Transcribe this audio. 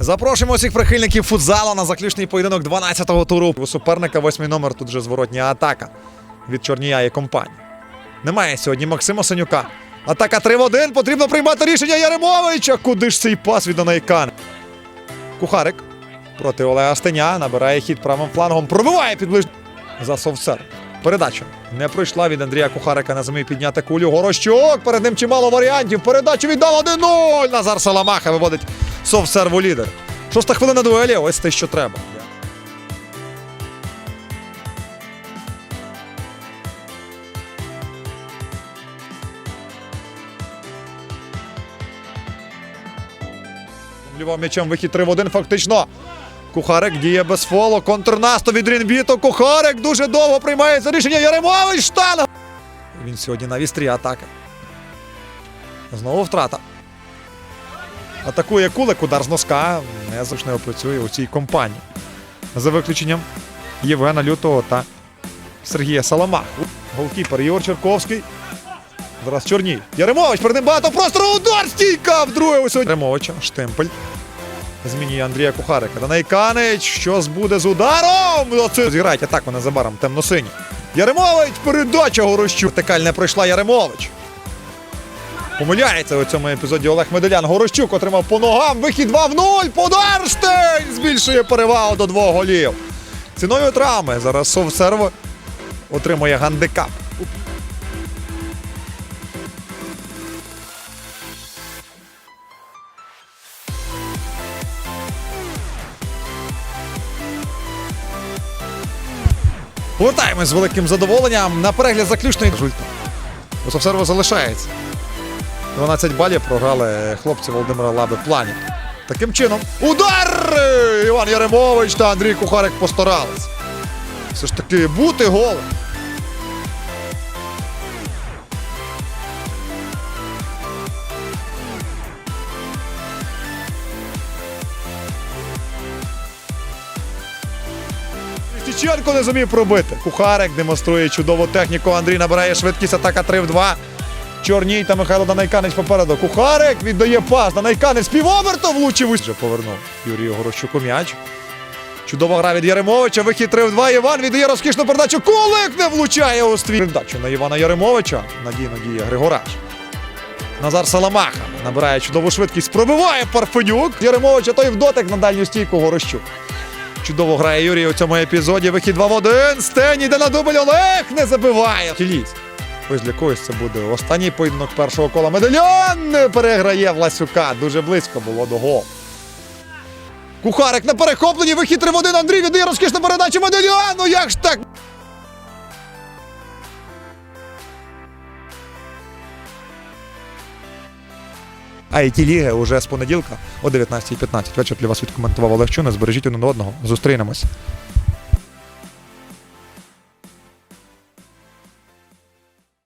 Запрошуємо всіх прихильників футзалу на заключний поєдинок 12-го туру. У суперника восьмий номер тут вже зворотня атака від Чорнія і компанії. Немає сьогодні Максима Синюка. Атака 3 в 1. Потрібно приймати рішення Яремовича. Куди ж цей пас від Анайкан? Кухарик проти Олега Стеня. Набирає хід правим флангом. Пробиває під ближню. За совсер. Передача не пройшла від Андрія Кухарика. Не зумів підняти кулю. Горощук. Перед ним чимало варіантів. Передачу віддав 1-0. Назар Саламаха виводить совсерву лідер. Шоста хвилина дуелі. Ось те, що треба. Лівом м'ячем вихід 3 в 1 фактично. Кухарик діє без фолу. Контрнаступ від Рінбіту. Кухарик дуже довго приймається рішення. Яремович штанга. Він сьогодні на вістрі атаки. Знову втрата. Атакує кулик, удар з носка. Незручно працює у цій компанії. За виключенням Євгена Лютого та Сергія Саламах. Голкіпер Ігор Черковський. Зараз Чорній. Яремович перед ним багато простору. Удар стійка! Вдруге у сьогодні. Яремовича. Штемпель. Змінює Андрія Кухарика. Данайканич. Що збуде з ударом? Оце зіграють атаку незабаром темно-сині. Яремович. Передача Горощу. Вертикаль не пройшла Яремович. Помиляється у цьому епізоді Олег Меделян. Горощук отримав по ногам. Вихід 2 в 0. Подарштейн збільшує перевагу до двох голів. Ціною травми. Зараз Совсерво отримує гандикап. Повертаємось з великим задоволенням на перегляд заключної. У Совсерво залишається. 12 балів програли хлопці Володимира Лаби плані. Таким чином. Удар! Іван Яремович та Андрій Кухарик постарались. Все ж таки бути голим. Стіченко не зумів пробити. Кухарик демонструє чудову техніку. Андрій набирає швидкість атака 3 в 2. Чорній та Михайло Данайканець попереду. Кухарик віддає пас. Данайканець півоберту влучив. Вже повернув Юрію Горощуку м'яч. Чудова гра від Яремовича. Вихід 3-2. Іван віддає розкішну передачу. Кулик не влучає у ствір. Передачу на Івана Яремовича. Надійно діє Григораш. Назар Саламаха набирає чудову швидкість. Пробиває Парфенюк. Яремовича той в дотик на дальню стійку Горощук. Чудово грає Юрій у цьому епізоді. Вихід 2 в 1. Стень йде на дубль Олег не забиває. Кіліс. Ось для когось це буде останній поєдинок першого кола. Медальйон переграє Власюка. Дуже близько було до голу. Кухарик на перехопленні. Вихід 3 в 1. Андрій віддає розкішну передачу Медальйон. Ну як ж так? А і ті ліги уже з понеділка о 19.15 вечір для вас відкоментував Олег Чуна. Збережіть один одного. Зустрінемось.